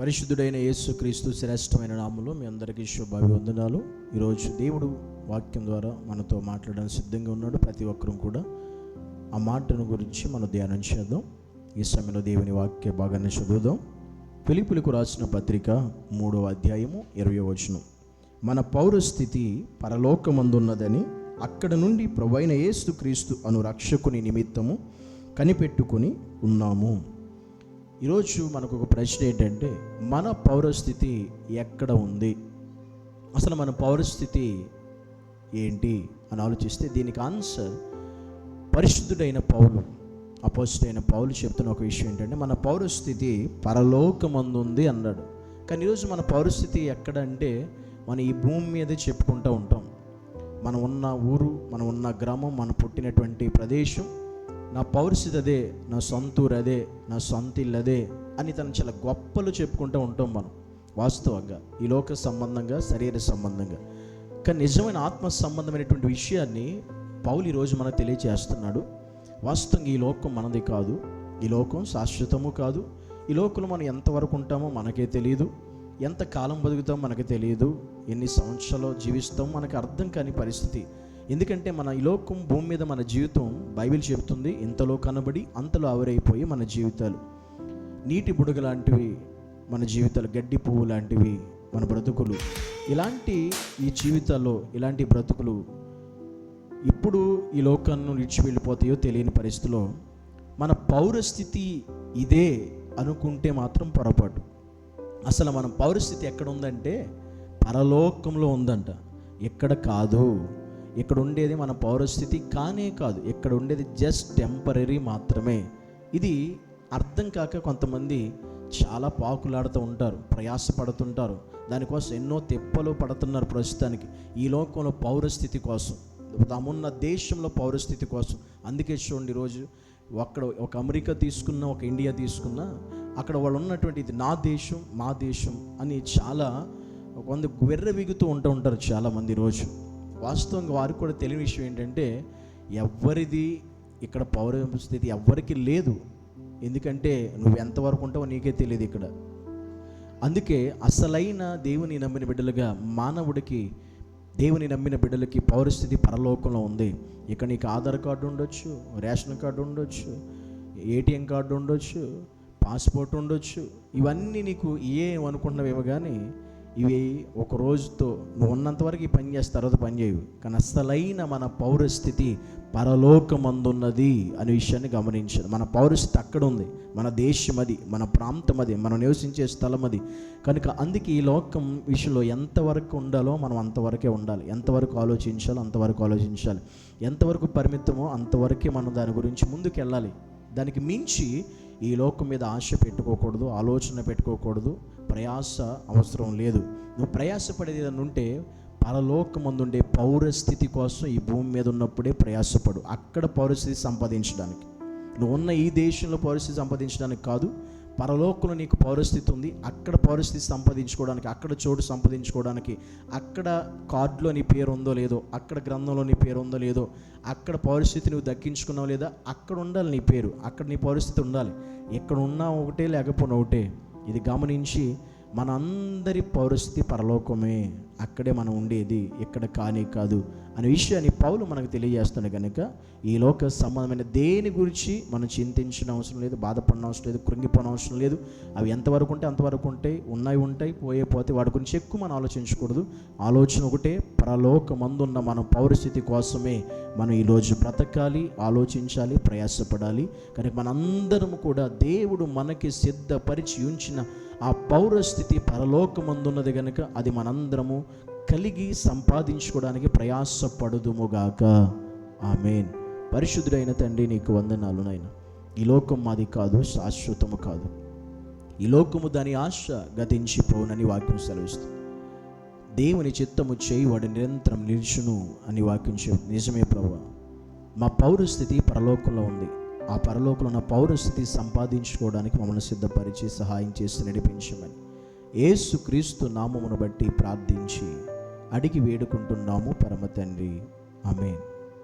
పరిశుద్ధుడైన యేసుక్రీస్తు శ్రేష్టమైన నామంలో మీ అందరికీ శుభాభివందనాలు. ఈరోజు దేవుడు వాక్యం ద్వారా మనతో మాట్లాడడానికి సిద్ధంగా ఉన్నాడు. ప్రతి ఒక్కరూ కూడా ఆ మాటను గురించి మనం ధ్యానం చేద్దాం. ఈ సమయంలో దేవుని వాక్య భాగాన్ని చదువుదాం. పిలుపులకు రాసిన పత్రిక మూడవ అధ్యాయము ఇరవై వచనం. మన పౌరస్థితి పరలోకమందున్నదని అక్కడ నుండి ప్రభైన యేసుక్రీస్తు అను రక్షకుని నిమిత్తము కనిపెట్టుకొని ఉన్నాము. ఈరోజు మనకు ఒక ప్రశ్న ఏంటంటే మన పౌరస్థితి ఎక్కడ ఉంది? అసలు మన పౌరస్థితి ఏంటి? అని ఆలోచిస్తే దీనికి ఆన్సర్ పరిశుద్ధుడైన పౌలు అపోజిటైన పౌలు చెప్తున్న ఒక విషయం ఏంటంటే మన పౌరస్థితి పరలోకమందుంది అన్నాడు. కానీ ఈరోజు మన పౌరస్థితి ఎక్కడ అంటే మనం ఈ భూమి మీదే చెప్పుకుంటూ ఉంటాం. మనం ఉన్న ఊరు మనం ఉన్న గ్రామం మనం పుట్టినటువంటి ప్రదేశం నా పౌరస్థితి అదే నా సొంత ఊరు అదే నా సొంత ఇల్లు అదే అని తను చాలా గొప్పలు చెప్పుకుంటూ ఉంటాం మనం వాస్తవంగా. ఈ లోక సంబంధంగా శరీర సంబంధంగా. కానీ నిజమైన ఆత్మ సంబంధమైనటువంటి విషయాన్ని పౌలు ఈరోజు మనకు తెలియజేస్తున్నాడు. వాస్తవంగా ఈ లోకం మనది కాదు ఈ లోకం శాశ్వతము కాదు. ఈ లోకంలో మనం ఎంతవరకు ఉంటామో మనకే తెలియదు ఎంత కాలం బతుకుతాం మనకు తెలియదు ఎన్ని సంవత్సరాలు జీవిస్తాం మనకు అర్థం కాని పరిస్థితి. ఎందుకంటే మన ఈ లోకం భూమి మీద మన జీవితం బైబిల్ చెబుతుంది ఇంతలో కనబడి అంతలో ఆవిరైపోయి మన జీవితాలు. నీటి బుడగ లాంటివి మన జీవితాలు గడ్డి పువ్వు లాంటివి మన బ్రతుకులు. ఇలాంటి ఈ జీవితాల్లో ఇలాంటి బ్రతుకులు ఇప్పుడు ఈ లోకాన్ని విడిచి వెళ్ళిపోతాయో తెలియని పరిస్థితిలో మన పౌరస్థితి ఇదే అనుకుంటే మాత్రం పొరపాటు. అసలు మన పౌరస్థితి ఎక్కడ ఉందంటే పరలోకంలో ఉందంట. ఎక్కడ కాదు. ఇక్కడ ఉండేది మన పౌరస్థితి కానే కాదు. ఇక్కడ ఉండేది జస్ట్ టెంపరీ మాత్రమే. ఇది అర్థం కాక కొంతమంది చాలా పాకులాడుతూ ఉంటారు ప్రయాసపడుతుంటారు. దానికోసం ఎన్నో తెప్పలు పడుతున్నారు ప్రస్తుతానికి ఈ లోకంలో పౌరస్థితి కోసం. తామున్న దేశంలో పౌరస్థితి కోసం. అందుకే చూడండి ఈరోజు అక్కడ ఒక అమెరికా తీసుకున్న ఒక ఇండియా తీసుకున్న అక్కడ వాళ్ళు ఉన్నటువంటి ఇది నా దేశం మా దేశం అని చాలా కొంత వెర్ర విగుతూ ఉంటూ ఉంటారు చాలామంది రోజు వాస్తవంగా వారికి కూడా తెలియని విషయం ఏంటంటే ఎవరిది ఇక్కడ పౌరస్థితి ఎవ్వరికి లేదు. ఎందుకంటే నువ్వు ఎంతవరకు ఉంటావో నీకే తెలియదు ఇక్కడ. అందుకే అసలైన దేవుని నమ్మిన బిడ్డలుగా మానవుడికి దేవుని నమ్మిన బిడ్డలకి పౌరస్థితి పరలోకంలో ఉంది. ఇక నీకు ఆధార్ కార్డు ఉండొచ్చు రేషన్ కార్డు ఉండొచ్చు ఏటీఎం కార్డు ఉండొచ్చు పాస్పోర్ట్ ఉండొచ్చు. ఇవన్నీ నీకు ఏం అనుకుంటున్నావేమో కానీ ఇవి ఒక రోజుతో నువ్వు ఉన్నంత వరకు ఈ పని చేస్తే తర్వాత పని చేయవు కానీ అసలైన మన పౌరస్థితి పరలోకమందున్నది అనే విషయాన్ని గమనించాలి మన పౌరస్థితి అక్కడ ఉంది. మన దేశం అది మన ప్రాంతం అది మనం నివసించే స్థలం అది. కనుక అందుకే ఈ లోకం విషయంలో ఎంతవరకు ఉండాలో మనం అంతవరకే ఉండాలి. ఎంతవరకు ఆలోచించాలో అంతవరకు ఆలోచించాలి. ఎంతవరకు పరిమితమో అంతవరకే మనం దాని గురించి ముందుకు వెళ్ళాలి దానికి మించి ఈ లోకం మీద ఆశ పెట్టుకోకూడదు ఆలోచన పెట్టుకోకూడదు ప్రయాస అవసరం లేదు. నువ్వు ప్రయాసపడేది ఏదైనా ఉంటే పరలోకమందుండే పౌరస్థితి కోసం ఈ భూమి మీద ఉన్నప్పుడే ప్రయాసపడు. అక్కడ పౌరస్థితి సంపాదించడానికి. నువ్వు ఉన్న ఈ దేశంలో పౌరస్థితి సంపాదించడానికి కాదు పరలోకంలో నీకు పౌరస్థితి ఉంది అక్కడ పౌరస్థితి సంపాదించుకోవడానికి అక్కడ చోటు సంపాదించుకోవడానికి అక్కడ కార్డులో నీ పేరు ఉందో లేదో అక్కడ గ్రంథంలో నీ పేరు ఉందో లేదో అక్కడ పౌరస్థితి నువ్వు దక్కించుకున్నావు లేదా అక్కడ ఉండాలి నీ పేరు అక్కడ నీ పౌరస్థితి ఉండాలి. ఎక్కడ ఉన్నా ఒకటే లేకపోయినా ఒకటే. ఇది గమనించి మన అందరి పౌరస్థితి పరలోకమే. అక్కడే మనం ఉండేది ఇక్కడ కానీ కాదు. అనే విషయాన్ని పౌలు మనకు తెలియజేస్తాడు కనుక ఈ లోక సంబంధమైన దేని గురించి మనం చింతించిన అవసరం లేదు బాధపడిన అవసరం లేదు కృంగిపోయిన అవసరం లేదు అవి ఎంతవరకు ఉంటే అంతవరకు ఉంటాయి ఉన్నాయి ఉంటాయి పోయే పోతే వాటి గురించి ఎక్కువ మనం ఆలోచించకూడదు. ఆలోచన ఒకటే పరలోకమందున్న మన పౌరస్థితి కోసమే మనం ఈరోజు బ్రతకాలి ఆలోచించాలి ప్రయాసపడాలి. కనుక మనందరం కూడా దేవుడు మనకి సిద్ధపరిచి ఉంచిన ఆ పౌరస్థితి పరలోకమందున్నది కనుక అది మనందరము కలిగి సంపాదించుకోవడానికి ప్రయాసపడుదుముగాక ఆమెన్. పరిశుద్ధుడైన తండ్రి నీకు వందనాలు నాయన. ఈ లోకం మాది కాదు శాశ్వతము కాదు. ఈ లోకము దాని ఆశ గతించిపోనని వాక్యం సెలవిస్తుంది. దేవుని చిత్తము చేయి వాడు నిరంతరం నిలుచును అని వాక్యం చెప్ నిజమే ప్రభు. మా పౌరస్థితి పరలోకంలో ఉంది. ఆ పరలోకంలో ఉన్న పౌరస్థితి సంపాదించుకోవడానికి మమ్మల్ని సిద్ధపరిచి సహాయం చేసి నడిపించమని. ఏసు క్రీస్తు నామమును బట్టి ప్రార్థించి అడిగి వేడుకుంటున్నాము పరమ తండ్రి అమేన్